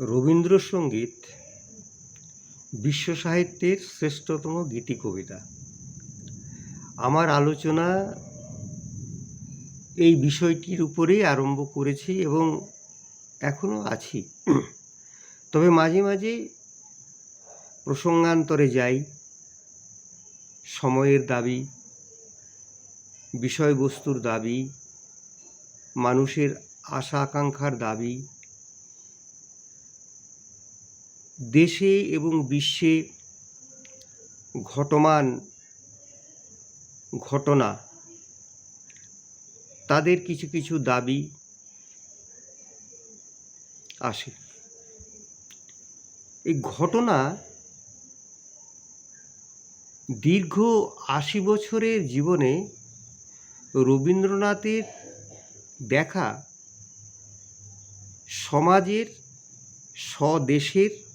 রবীন্দ্রসঙ্গীত বিশ্ব সাহিত্যের শ্রেষ্ঠতম গীতি কবিতা। আমার আলোচনা এই বিষয়টির উপরেই আরম্ভ করেছি এবং এখনও আছি। তবে মাঝে মাঝে প্রসঙ্গান্তরে যাই, সময়ের দাবি, বিষয়বস্তুর দাবি, মানুষের আশা আকাঙ্ক্ষার দাবি দেশে এবং বিশ্বে ঘটমান, ঘটনা। তাদের কিছু কিছু দাবি আসে। এই ঘটনা দীর্ঘ আশি বছরের জীবনে রবীন্দ্রনাথের দেখা সমাজের, স্বদেশের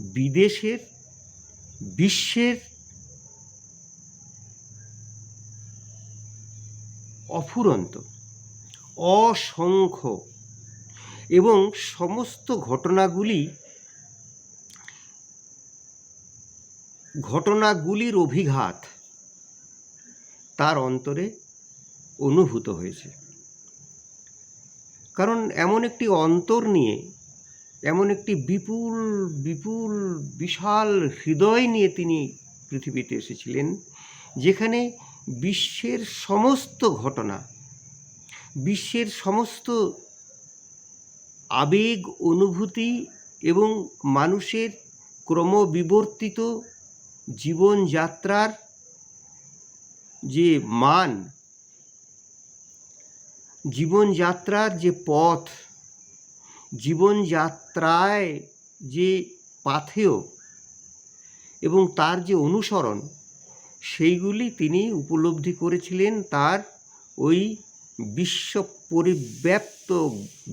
বিদেশের, বিশ্বের অফুরন্ত, অসংখ্য এবং সমস্ত ঘটনাগুলি ঘটনাগুলির অভিঘাত তার অন্তরে অনুভূত হয়েছে। কারণ এমন একটি অন্তর নিয়ে এমন একটি বিপুল বিপুল, বিশাল হৃদয় নিয়ে তিনি পৃথিবীতে এসেছিলেন, যেখানে বিশ্বের সমস্ত ঘটনা, বিশ্বের সমস্ত আবেগ, অনুভূতি এবং মানুষের ক্রমবিবর্তিত জীবনযাত্রার যে মান, জীবনযাত্রার যে পথ জীবনযাত্রায় যে পাথেয় এবং তার যে অনুসরণ, সেইগুলি তিনি উপলব্ধি করেছিলেন তার ওই বিশ্ব পরিব্যাপ্ত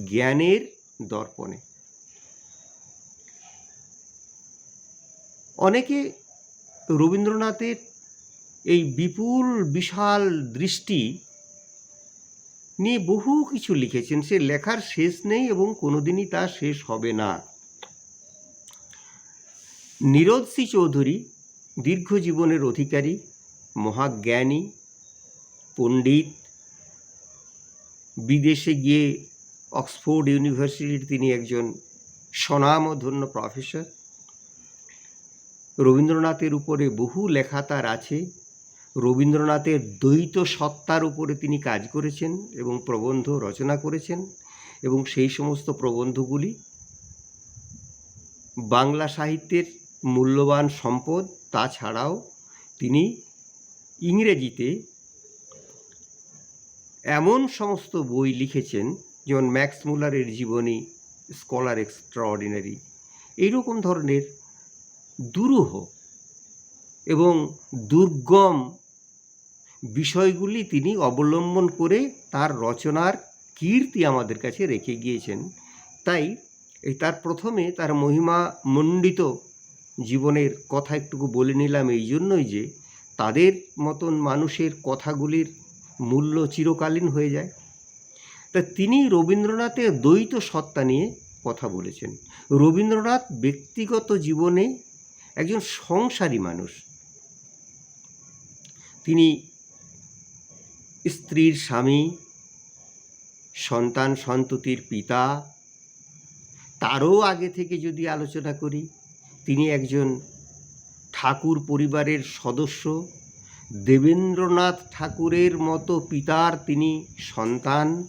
জ্ঞানের দর্পণে। অনেকে রবীন্দ্রনাথের এই বিপুল, বিশাল দৃষ্টি নিয়ে বহু কিছু লিখেছেন। সে লেখার শেষ নেই এবং কোনোদিনই তা শেষ হবে না। নীরদ সি চৌধুরী, দীর্ঘ জীবনের অধিকারী, মহাজ্ঞানী, পণ্ডিত, বিদেশে গিয়ে অক্সফোর্ড ইউনিভার্সিটির তিনি একজন স্বনামধন্য প্রফেসর। রবীন্দ্রনাথের উপরে বহু লেখা তার আছে। রবীন্দ্রনাথের দ্বৈত সত্তার উপরে তিনি কাজ করেছেন এবং প্রবন্ধ রচনা করেছেন এবং সেই সমস্ত প্রবন্ধগুলি বাংলা সাহিত্যের মূল্যবান সম্পদ, তাছাড়াও তিনি ইংরেজিতে এমন সমস্ত বই লিখেছেন যেমন ম্যাক্স মুলারের জীবনী, স্কলার এক্সট্রাঅর্ডিনারি, এইরকম ধরনের দুরূহ এবং দুর্গম বিষয়গুলি তিনি অবলম্বন করে তার রচনার কীর্তি আমাদের কাছে রেখে গিয়েছেন। তাই এই তার প্রথমে তার মহিমা মণ্ডিত জীবনের কথা একটুকু বলে নিলাম এই জন্যই যে তাদের মতন মানুষের কথাগুলির মূল্য চিরকালীন হয়ে যায়। তা তিনি রবীন্দ্রনাথের দ্বৈত সত্তা নিয়ে কথা বলেছেন। রবীন্দ্রনাথ ব্যক্তিগত জীবনে একজন সংসারী মানুষ। তিনি স্ত্রীর স্বামী, সন্তান সন্ততির পিতা, তারও আগে থেকে যদি আলোচনা করি, তিনি একজন ঠাকুর পরিবারের সদস্য, দেবেন্দ্রনাথ ঠাকুরের মতো পিতার তিনি সন্তান।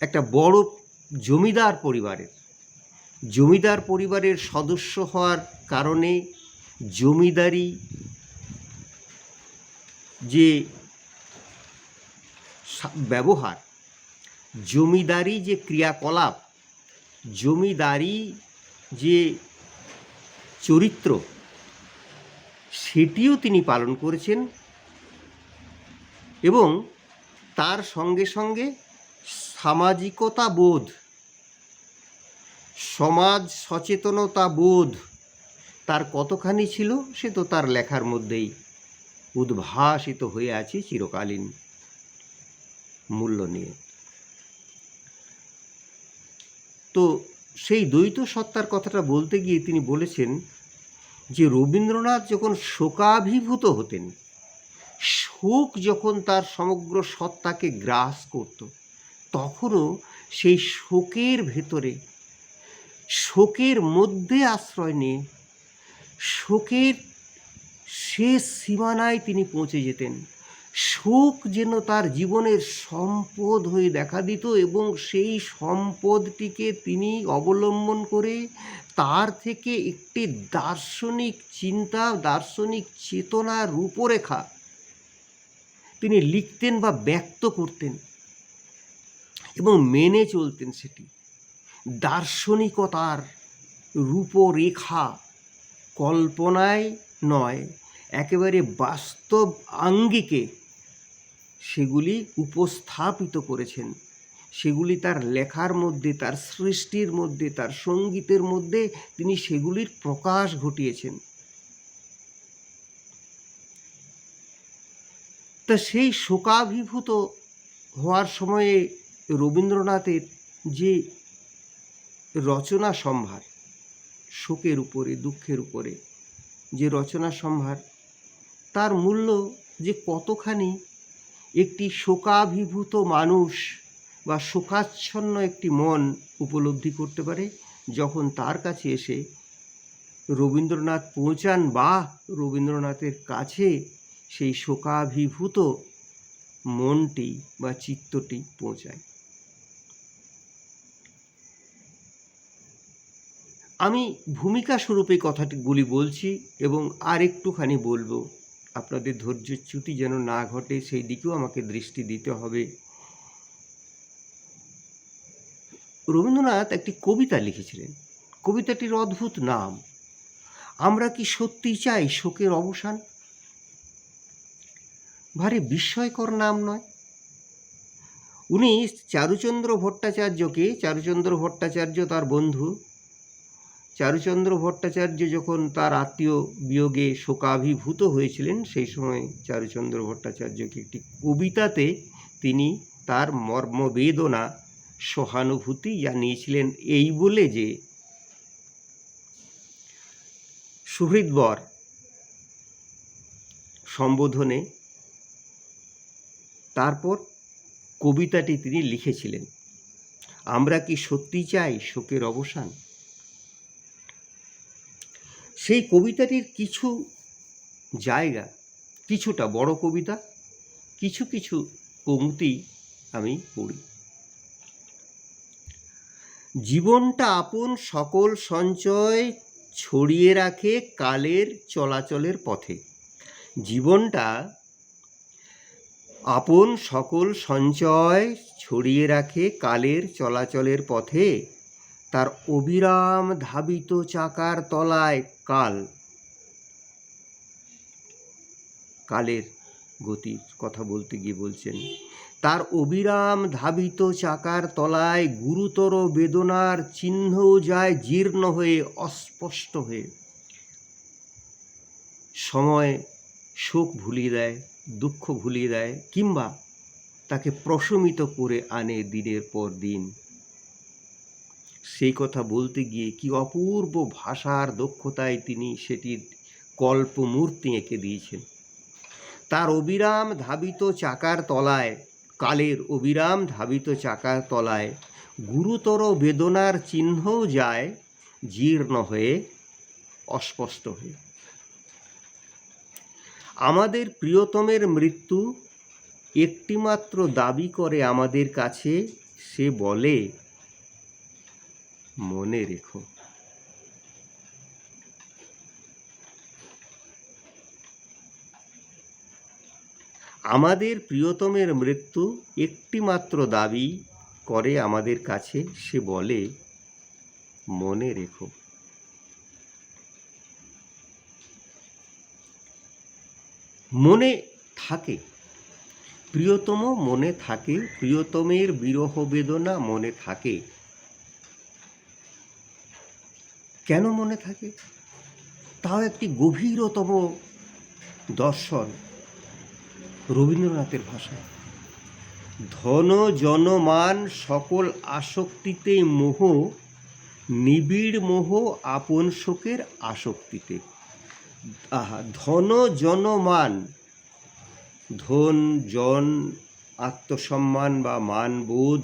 একটা বড় জমিদার পরিবারের জমিদার পরিবারের সদস্য হওয়ার কারণে জমিদারি যে ব্যবহার, জমিদারি যে ক্রিয়াকলাপ, জমিদারি যে চরিত্র, সেটিও তিনি পালন করেছেন এবং তার সঙ্গে সঙ্গে সামাজিকতা বোধ, সমাজ সচেতনতা বোধ তার কতখানি ছিল সে তো তার লেখার মধ্যেই। উদ্ভাসিত হয়ে আছে চিরকালীন মূল্য নিয়ে। তো সেই দ্বৈত সত্তার কথাটা বলতে গিয়ে তিনি বলেছেন যে, রবীন্দ্রনাথ যখন শোকাভিভূত হতেন, শোক যখন তার সমগ্র সত্তাকে গ্রাস করত, তখনও সেই শোকের ভেতরে, শোকের মধ্যে আশ্রয় নিয়ে শোকের শেষ সীমানায় তিনি পৌঁছে যেতেন। শোক যেন তার জীবনের সম্পদ হয়ে দেখা দিত এবং সেই সম্পদটিকে তিনি অবলম্বন করে তার থেকে একটি দার্শনিক চিন্তা, দার্শনিক চেতনার রূপরেখা তিনি লিখতেন বা ব্যক্ত করতেন এবং মেনে চলতেন সেটি। দার্শনিকতার রূপরেখা কল্পনায় নয়, একেবারে বাস্তব আঙ্গিকে সেগুলি উপস্থাপিত করেছেন। সেগুলি তার লেখার মধ্যে, তার সৃষ্টির মধ্যে, তার সঙ্গীতের মধ্যে তিনি সেগুলির প্রকাশ ঘটিয়েছেন। তা সেই শোকাভিভূত হওয়ার সময়ে রবীন্দ্রনাথের যে রচনা সম্ভার শোকের উপরে, দুঃখের উপরে যে রচনা সম্ভার, তার মূল্য যে কতখানি একটি শোকাভিভূত মানুষ বা শোকাচ্ছন্ন একটি মন উপলব্ধি করতে পারে, যখন তার কাছে এসে রবীন্দ্রনাথ পৌঁছান বা রবীন্দ্রনাথের কাছে সেই শোকাভিভূত মনটি বা চিত্তটি পৌঁছায়। আমি ভূমিকা স্বরূপে কথাটিগুলি বলছি এবং আর একটুখানি বলব। আপনাদের ধৈর্যচ্যুতি যেন না ঘটে, সেই দিকেও আমাকে দৃষ্টি দিতে হবে। রবীন্দ্রনাথ একটি কবিতা লিখেছিলেন। কবিতাটির অদ্ভুত নাম, আমরা কি সত্যি চাই শোকের অবসান? ভারী বিস্ময়কর নাম নয়। উনি চারুচন্দ্র ভট্টাচার্যকে, চারুচন্দ্র ভট্টাচার্য তার বন্ধু চারুচন্দ্র ভট্টাচার্য যখন তার আত্মীয় বিয়োগে শোকাভিভূত হয়েছিলেন, সেই সময় চারুচন্দ্র ভট্টাচার্যকে একটি কবিতাতে তিনি তার মর্মবেদনা, সহানুভূতি জানিয়েছিলেন এই বলে যে সুহৃদবর সম্বোধনে তারপর কবিতাটি তিনি লিখেছিলেন। আমরা কি সত্যি চাই শোকের অবসান? সেই কবিতাটির কিছু জায়গা, কিছুটা বড় কবিতা, কিছু কিছু পংক্তি আমি পড়ি। জীবনটা আপন সকল সঞ্চয় ছড়িয়ে রাখে কালের চলাচলের পথে। জীবনটা আপন সকল সঞ্চয় ছড়িয়ে রাখে কালের চলাচলের পথে। তার অবিরাম ধাবিত চাকার তলায় কাল, কালের গতির কথা বলতে গিয়ে বলছেন, তার অবিরাম ধাবিত চাকার তলায় গুরুতর বেদনার চিহ্ন যায় জীর্ণ হয়ে অস্পষ্ট হয়ে। সময় শোক ভুলিয়ে দেয়, দুঃখ ভুলিয়ে দেয়, কিংবা তাকে প্রশমিত করে আনে দিনের পর দিন। সেই কথা বলতে গিয়ে কি অপূর্ব ভাষার দক্ষতায় তিনি সেটির কল্পমূর্তি এঁকে দিয়েছেন। তার অবিরাম ধাবিত চাকার তলায়, কালের অবিরাম ধাবিত চাকার তলায় গুরুতর বেদনার চিহ্নও যায় জীর্ণ হয়ে, অস্পষ্ট হয়ে। আমাদের প্রিয়তমের মৃত্যু একটিমাত্র দাবি করে আমাদের কাছে, সে বলে মনে রেখো। আমাদের প্রিয়তমের মৃত্যু একটিমাত্র দাবি করে আমাদের কাছে। সে বলে, মনে রেখো। মনে থাকে। প্রিয়তম মনে থাকে। প্রিয়তমের বিরহ বেদনা মনে থাকে। কেন মনে থাকে? তাও একটি গভীরতম দর্শন রবীন্দ্রনাথের ভাষায়। ধন জনমান সকল আসক্তিতে মোহ, নিবিড় মোহ আপন শোকের আসক্তিতে। আহা, ধন জনমান ধন, জন, আত্মসম্মান বা মানবোধ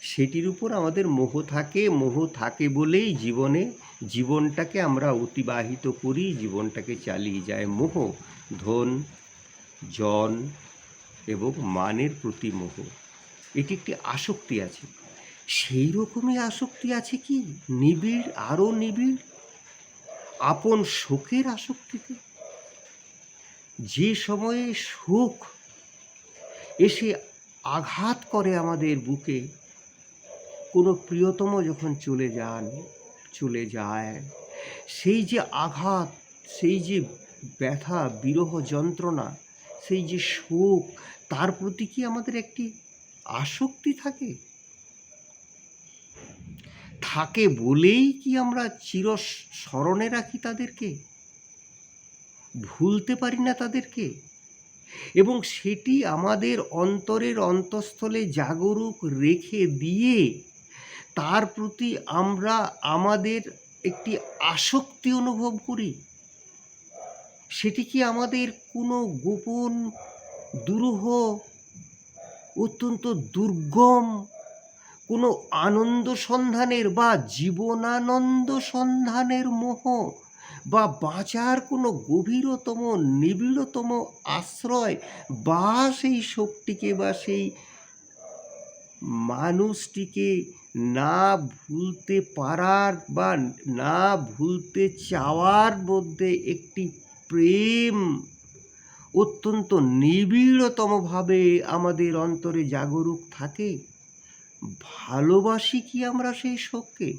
সেটির উপর আমাদের মোহ থাকে মোহ থাকে বলেই জীবনে জীবনটাকে আমরা অতিবাহিত করি, জীবনটাকে চালিয়ে যায় মোহ, ধন, জন এবং মানের প্রতি মোহ। এটি একটি আসক্তি আছে। সেই রকমই আসক্তি আছে কি? নিবিড়, আরও নিবিড়, আপন শোকের আসক্তিতে। যে সময়ে সুখ এসে আঘাত করে আমাদের বুকে কোনো প্রিয়তম যখন চলে যান, চলে যায়, সেই যে আঘাত, সেই যে ব্যথা, বিরহ যন্ত্রণা, সেই যে শোক, তার প্রতি কি আমাদের একটি আসক্তি থাকে? থাকে বলেই কি আমরা চির স্মরণে রাখি তাদেরকে? ভুলতে পারি না তাদেরকে? এবং সেটি আমাদের অন্তরের অন্তঃস্থলে জাগরুক রেখে দিয়ে তার প্রতি আমরা আমাদের একটি আসক্তি অনুভব করি। সেটি কি আমাদের কোনো গোপন দুরূহ, অত্যন্ত দুর্গম, কোনো আনন্দ সন্ধানের বা জীবনানন্দ সন্ধানের মোহ বা বাঁচার কোনো গভীরতম, নিবিড়তম আশ্রয় বা সেই শক্তিকে বা সেই মানুষটিকে না ভুলতে পারার বা না ভুলতে চাওয়ার মধ্যে একটি প্রেম অত্যন্ত নিবিড়তমভাবে আমাদের অন্তরে জাগরুক থাকে। ভালোবাসি কি আমরা সেই শোককে?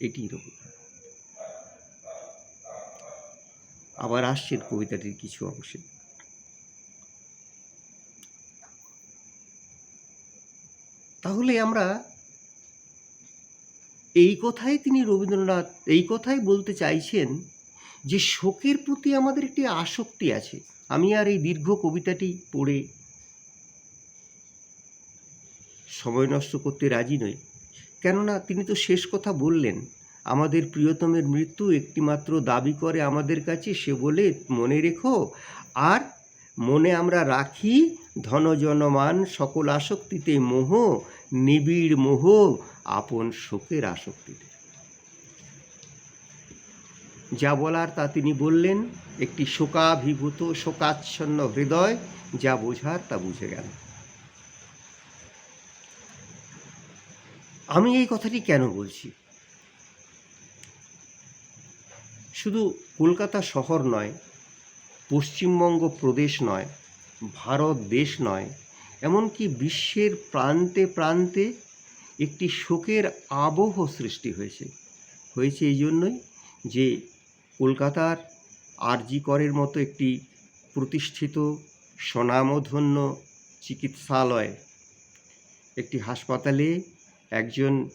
এটি আবার আসছেন কবিতাটির কিছু অংশে। তাহলে আমরা এই কথাই তিনি রবীন্দ্রনাথ, এই কথাই বলতে চাইছেন যে শোকের প্রতি আমাদের একটি আসক্তি আছে। আমি আর এই দীর্ঘ কবিতাটি পড়ে সময় নষ্ট করতে রাজি নই। কেননা তিনি তো শেষ কথা বললেন, আমাদের প্রিয়তমের মৃত্যু একটিমাত্র দাবি করে আমাদের কাছে, সে বলে, মনে রেখো, আর মনে আমরা রাখি, ধনজনমান সকল আসক্তিতে মোহ নিবিড় মোহ আপন শোকের আসক্তিতে। যা বলার তা তিনি বললেন, একটি শোকাভিভূত, শোকাচ্ছন্ন হৃদয়, যা বোঝার তা বুঝে গেল। আমি এই কথাটি কেন বলছি? শুধু কলকাতা শহর নয়, পশ্চিমবঙ্গ প্রদেশ নয়, ভারত দেশ নয় এমনকি বিশ্বের প্রান্তে প্রান্তে একটি শোকের আবহ সৃষ্টি হয়েছে। হয়েছে এই জন্যই যে কলকাতার আরজি করের মতো একটি প্রতিষ্ঠিত স্বনামধন্য চিকিৎসালয়, একটি হাসপাতালে একজন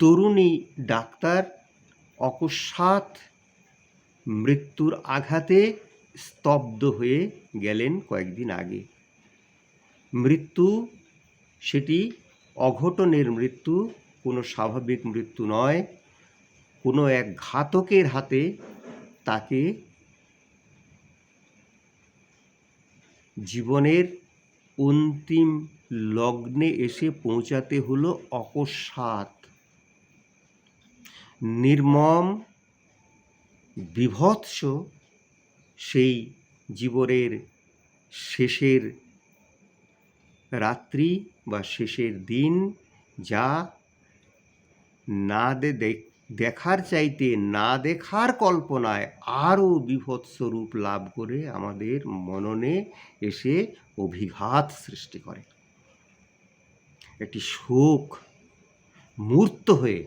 তরুণী ডাক্তার অকস্মাৎ মৃত্যুর আঘাতে স্তব্ধ হয়ে গেলেন কয়েকদিন আগে। মৃত্যু, সেটি অঘটনের মৃত্যু, কোনো স্বাভাবিক মৃত্যু নয়। কোনো এক ঘাতকের হাতে তাকে জীবনের অন্তিম লগ্নে এসে পৌঁছাতে হলো অকস্মাৎ। নির্মম, বিভৎস সেই জীবনের শেষের রাত্রি বা শেষের দিন যা না দেখার চাইতে না দেখার কল্পনায় আরও বিভৎস রূপ লাভ করে আমাদের মননে এসে অভিঘাত সৃষ্টি করে। একটি শোক মূর্ত হয়ে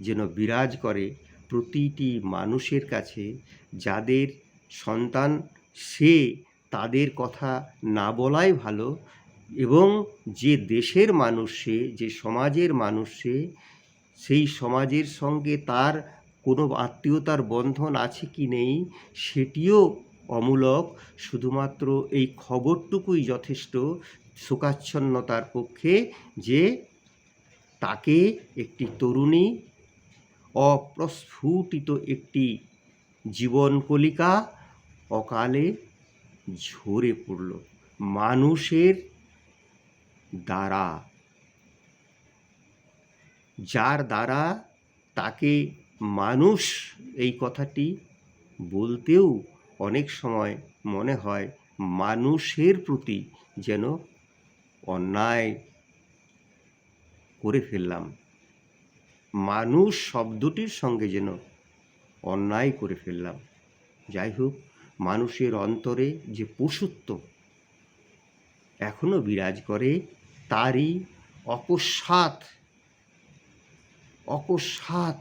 যেন বিরাজ করে প্রতিটি মানুষের কাছে যাদের সন্তান, সে তাদের কথা না বলাই ভালো এবং যে দেশের মানুষ সে, যে সমাজের মানুষ সে, সেই সমাজের সঙ্গে তার কোনো আত্মীয়তার বন্ধন আছে কি নেই সেটিও অমূলক। শুধুমাত্র এই খবরটুকুই যথেষ্ট শোকাচ্ছন্নতার পক্ষে যে তাকে একটি তরুণী, অপ্রস্ফুটিত একটি জীবন কলিকা অকালে ঝরে পড়ল মানুষের দ্বারা। যার দ্বারা তাকে মানুষ এই কথাটি বলতেও অনেক সময় মনে হয় মানুষের প্রতি যেন অন্যায় করে ফেললাম। মানুষ শব্দটির সঙ্গে যেন অন্যায় করে ফেললাম। যাই হোক মানুষের অন্তরে যে পশুত্ব এখনও বিরাজ করে, তারই অকস্মাৎ অকস্মাৎ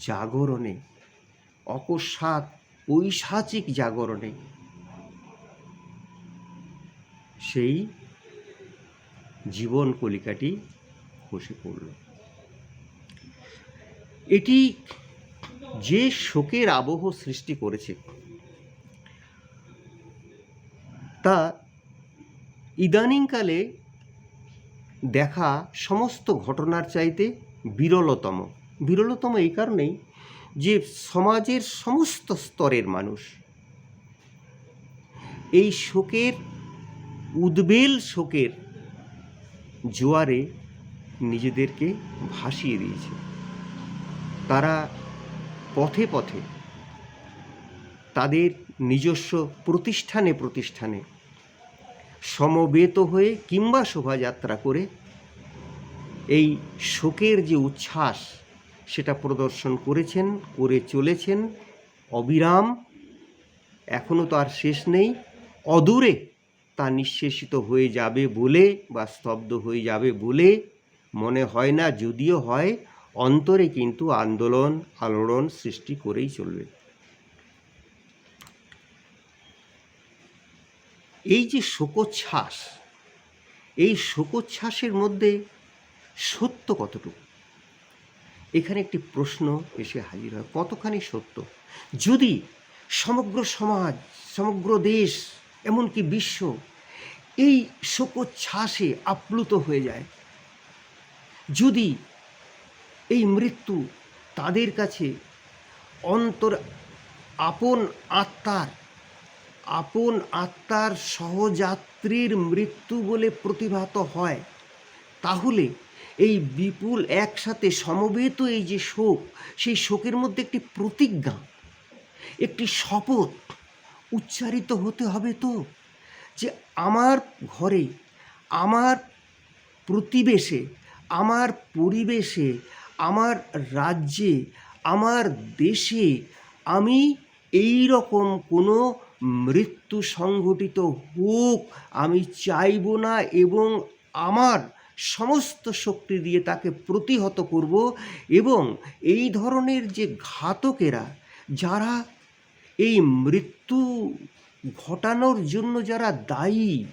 জাগরণে, অকস্মাৎ ঐশাচিক জাগরণে সেই জীবন কলিকাটি খসে পড়ল। এটি যে শোকের আবহ সৃষ্টি করেছে তা ইদানিংকালে দেখা সমস্ত ঘটনার চাইতে বিরলতম। বিরলতম এই কারণেই যে সমাজের সমস্ত স্তরের মানুষ এই শোকের, উদ্বেল শোকের জোয়ারে নিজেদেরকে ভাসিয়ে দিয়েছে। তারা পথে পথে তাদের নিজস্ব প্রতিষ্ঠানে প্রতিষ্ঠানে সমবেত হয়ে কিংবা শোভাযাত্রা করে এই শোকের যে উচ্ছ্বাস, সেটা প্রদর্শন করেছেন, করে চলেছেন অবিরাম। এখনও তো আর শেষ নেই। অদূরে তা নিঃশেষিত হয়ে যাবে বলে বা স্তব্ধ হয়ে যাবে বলে মনে হয় না, যদিও হয়। অন্তরে কিন্তু আন্দোলন, আলোড়ন সৃষ্টি করেই চলবে। এই যে শোকোচ্ছ্বাস, এই শোকোচ্ছ্বাসের মধ্যে সত্য কতটুকু? এখানে একটি প্রশ্ন এসে হাজির হয়, কতখানি সত্য? যদি সমগ্র সমাজ, সমগ্র দেশ, এমনকি বিশ্ব এই শোকোচ্ছ্বাসে আপ্লুত হয়ে যায়, যদি এই মৃত্যু তাদের কাছে অন্তর আপন আত্মার আপন আত্মার সহযাত্রীর মৃত্যু বলে প্রতিভাত হয়। তাহলে এই বিপুল একসাথে সমবেত এই যে শোক, সেই শোকের মধ্যে একটি প্রতিজ্ঞা, একটি শপথ উচ্চারিত হতে হবে তো, যে আমার ঘরে, আমার প্রতিবেশে, আমার পরিবেশে, আমার রাজ্যে, আমার দেশে আমি এই রকম কোনো মৃত্যু সংঘটিত হোক, আমি চাইব না এবং আমার সমস্ত শক্তি দিয়ে তাকে প্রতিহত করব এবং এই ধরনের যে ঘাতকেরা, যারা এই মৃত্যু ঘটানোর জন্য যারা দায়ী,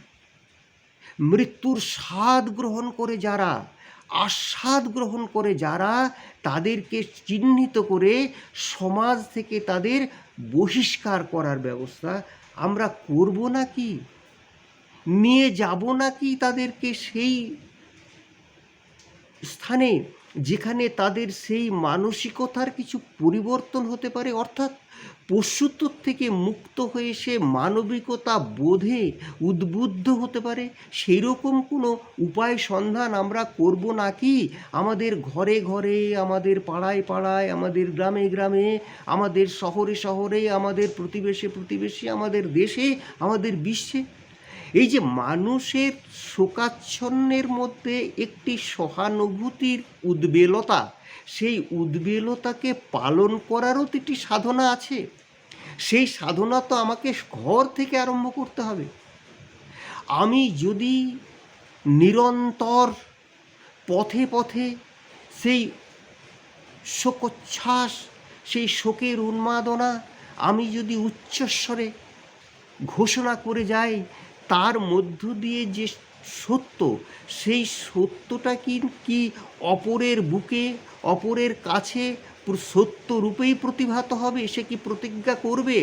মৃত্যুর স্বাদ গ্রহণ করে যারা আস্বাদ গ্রহণ করে যারা তাদেরকে চিহ্নিত করে সমাজ থেকে তাদের বহিষ্কার করার ব্যবস্থা আমরা করব না কি নিয়ে যাব না কি তাদেরকে সেই স্থানে যেখানে তাদের সেই মানসিকতার কিছু পরিবর্তন হতে পারে, অর্থাৎ পশুত্ব থেকে মুক্ত হয়ে সে মানবিকতা বোধে উদ্বুদ্ধ হতে পারে সেই রকম কোনো উপায় সন্ধান আমরা করব নাকি? আমাদের ঘরে ঘরে, আমাদের পাড়ায় পাড়ায়, আমাদের গ্রামে গ্রামে, আমাদের শহরে শহরে, আমাদের প্রতিবেশে প্রতিবেশী, আমাদের দেশে, আমাদের বিশ্বে এই যে মানুষের শোকাচ্ছন্নের মধ্যে একটি সহানুভূতির উদ্বেলতা, সেই উদ্বেলতাকে পালন করারও তো একটি সাধনা আছে। সেই সাধনা তো আমাকে ঘর থেকে আরম্ভ করতে হবে। আমি যদি নিরন্তর পথে পথে সেই শোকোচ্ছ্বাস, সেই শোকের উন্মাদনা, আমি যদি উচ্চস্বরে ঘোষণা করে যাই তার মধ্য দিয়ে যে সত্য, সেই সত্যটা কি কি অপরের বুকে, অপরের কাছে সত্য রূপেই প্রতিভাত হবে? সে কি প্রতিজ্ঞা করবে?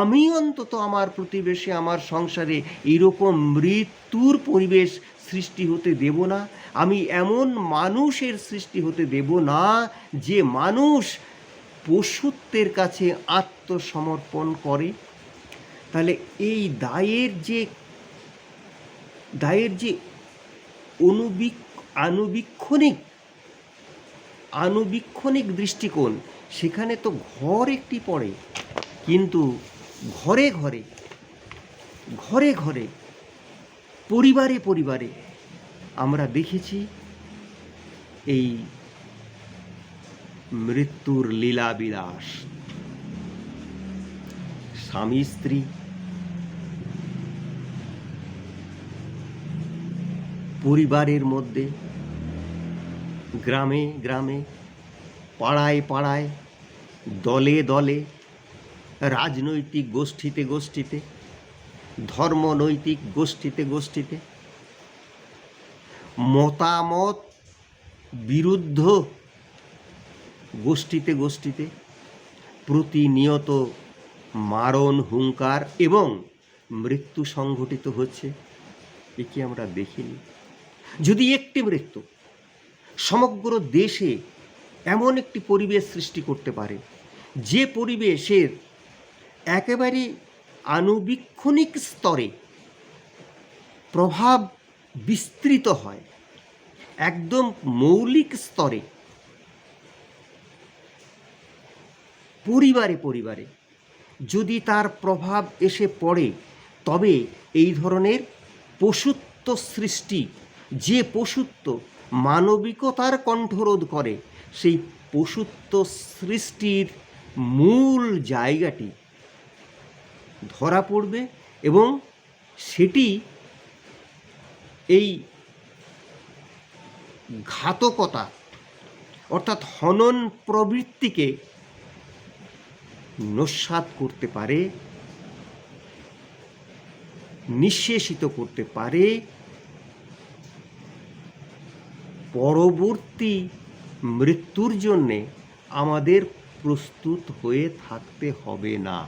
আমি অন্তত আমার প্রতিবেশে, আমার সংসারে এরকম মৃত্যুর পরিবেশ সৃষ্টি হতে দেব না। আমি এমন মানুষের সৃষ্টি হতে দেব না, যে মানুষ পশুত্বের কাছে আত্মসমর্পণ করে। তাহলে এই দায়ের যে দায়ের যে অনুবিক, আনুবীক্ষণিক আনুবীক্ষণিক দৃষ্টিকোণ, সেখানে তো ঘর একটি পড়ে। কিন্তু ঘরে ঘরে ঘরে ঘরে, পরিবারে পরিবারে আমরা দেখেছি এই মৃত্যুর লীলা বিলাস স্বামী স্ত্রী পরিবারের মধ্যে, গ্রামে গ্রামে, পাড়ায় পাড়ায়, দলে দলে, রাজনৈতিক গোষ্ঠীতে গোষ্ঠীতে, ধর্মনৈতিক গোষ্ঠীতে গোষ্ঠীতে, মতামত বিরুদ্ধ গোষ্ঠীতে গোষ্ঠীতে প্রতিনিয়ত মারণ, হুঙ্কার এবং মৃত্যু সংঘটিত হচ্ছে। এ কি আমরা দেখিনি? যদি একটি মৃত্যু সমগ্র দেশে এমন একটি পরিবেশ সৃষ্টি করতে পারে, যে পরিবেশের একেবারে আনুবীক্ষণিক স্তরে প্রভাব বিস্তৃত হয়, একদম মৌলিক স্তরে, পরিবারে পরিবারে যদি তার প্রভাব এসে পড়ে, তবে এই ধরনের পশুত্ব সৃষ্টি যে পশুত্ব মানবিকতার কণ্ঠরোধ করে, সেই পশুত্ব সৃষ্টির মূল জায়গাটি ধরা পড়বে এবং সেটি এই ঘাতকতা, অর্থাৎ হনন প্রবৃত্তিকে নস্বাত করতে পারে, নিঃশেষিত করতে পারে পরবর্তী মৃত্যুর জন্যে আমাদের প্রস্তুত হয়ে থাকতে হবে না।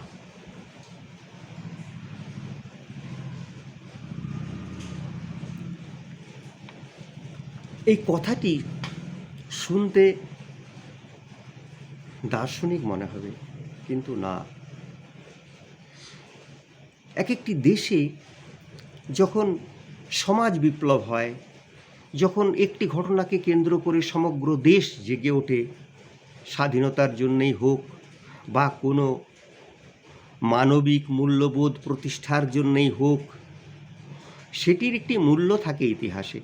এই কথাটি শুনতে দার্শনিক মনে হবে, কিন্তু না। এক একটি দেশে যখন সমাজ বিপ্লব হয় যখন একটি ঘটনাকে কেন্দ্র করে সমগ্র দেশ জেগে ওঠে, স্বাধীনতার জন্যেই হোক বা কোনো মানবিক মূল্যবোধ প্রতিষ্ঠার জন্যেই হোক, সেটির একটি মূল্য থাকে ইতিহাসে।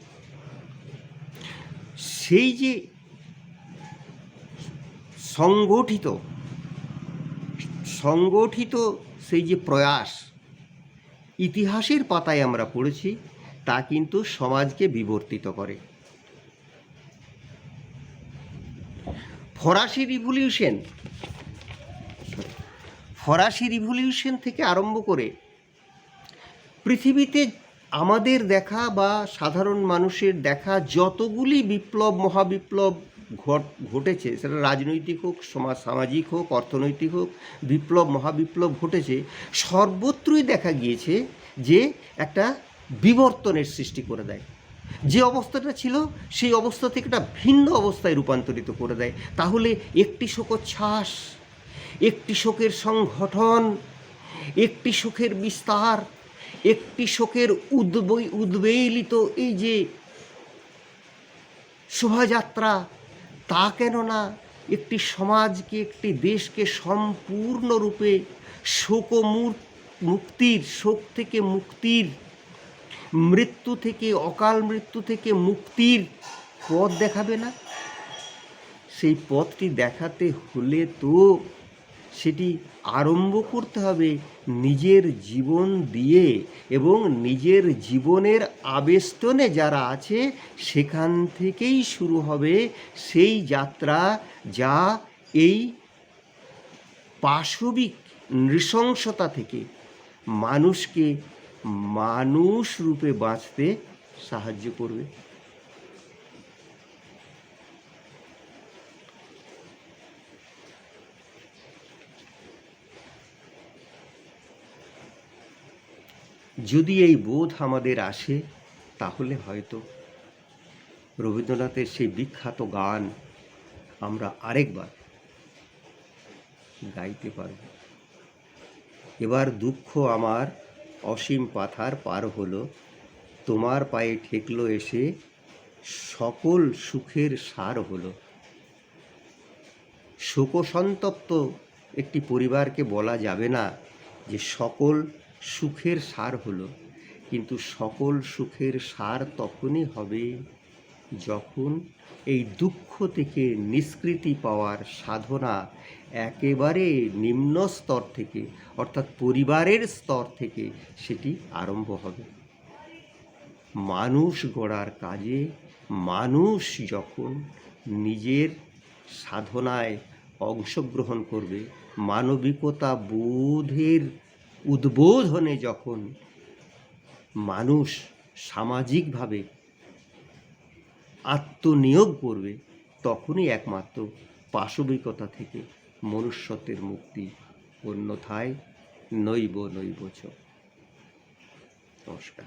সেই যে সংগঠিত সংগঠিত সেই যে প্রয়াস, ইতিহাসের পাতায় আমরা পড়েছি তা কিন্তু সমাজকে বিবর্তিত করে। ফরাসি রিভলিউশন ফরাসি রিভলিউশন থেকে আরম্ভ করে পৃথিবীতে আমাদের দেখা বা সাধারণ মানুষের দেখা যতগুলি বিপ্লব, মহাবিপ্লব ঘট, ঘটেছে, সেটা রাজনৈতিক হোক, সমাজ সামাজিক হোক, অর্থনৈতিক হোক, বিপ্লব, মহাবিপ্লব ঘটেছে, সর্বত্রই দেখা গিয়েছে যে একটা বিবর্তনের সৃষ্টি করে দেয়। যে অবস্থাটা ছিল, সেই অবস্থা থেকে একটা ভিন্ন অবস্থায় রূপান্তরিত করে দেয়। তাহলে একটি শোকোচ্ছ্বাস একটি শোকের সংগঠন একটি শোকের বিস্তার, একটি শোকের উদ্বৈ, উদ্বেলিত এই যে শোভাযাত্রা, তা কেন না একটি সমাজকে, একটি দেশকে সম্পূর্ণরূপে শোকমূর, মুক্তির, শোক থেকে মুক্তির মৃত্যু থেকে, অকাল মৃত্যু থেকে মুক্তির পথ দেখাবে না? সেই পথটি দেখাতে হলে তো সেটি আরম্ভ করতে হবে নিজের জীবন দিয়ে এবং নিজের জীবনের আবেষ্টনে যারা আছে, সেখান থেকেই শুরু হবে সেই যাত্রা যা এই পাশবিক নৃশংসতা থেকে মানুষকে মানুষ রূপে বাঁচতে সাহায্য করবে। যদি এই বোধ আমাদের আসে, তাহলে হয়তো রবীন্দ্রনাথের সেই বিখ্যাত গান আমরা আরেকবার গাইতে পারব। এবার দুঃখ আমার অসীম পাথার পার হলো। তোমার পায়ে ঠেকলো এসে সকল সুখের সার হলো। শোকসন্তপ্ত একটি পরিবারকে বলা যাবে না যে সকল সুখের সার হলো, কিন্তু সকল সুখের সার তখনই হবে। যখন এই দুঃখ থেকে নিষ্কৃতি পাওয়ার সাধনা একেবারে নিম্ন স্তর থেকে, অর্থাৎ পরিবারের স্তর থেকে সেটি আরম্ভ হবে। মানুষ গড়ার কাজে মানুষ যখন নিজের সাধনায় অংশগ্রহণ করবে, মানবিকতা বোধের উদ্বোধনে যখন মানুষ সামাজিকভাবে আত্মনিয়োগ করবে তখনই একমাত্র পাশবিকতা থেকে মনুষ্যত্বের মুক্তি অন্যথায় নৈব নৈবচ। নমস্কার।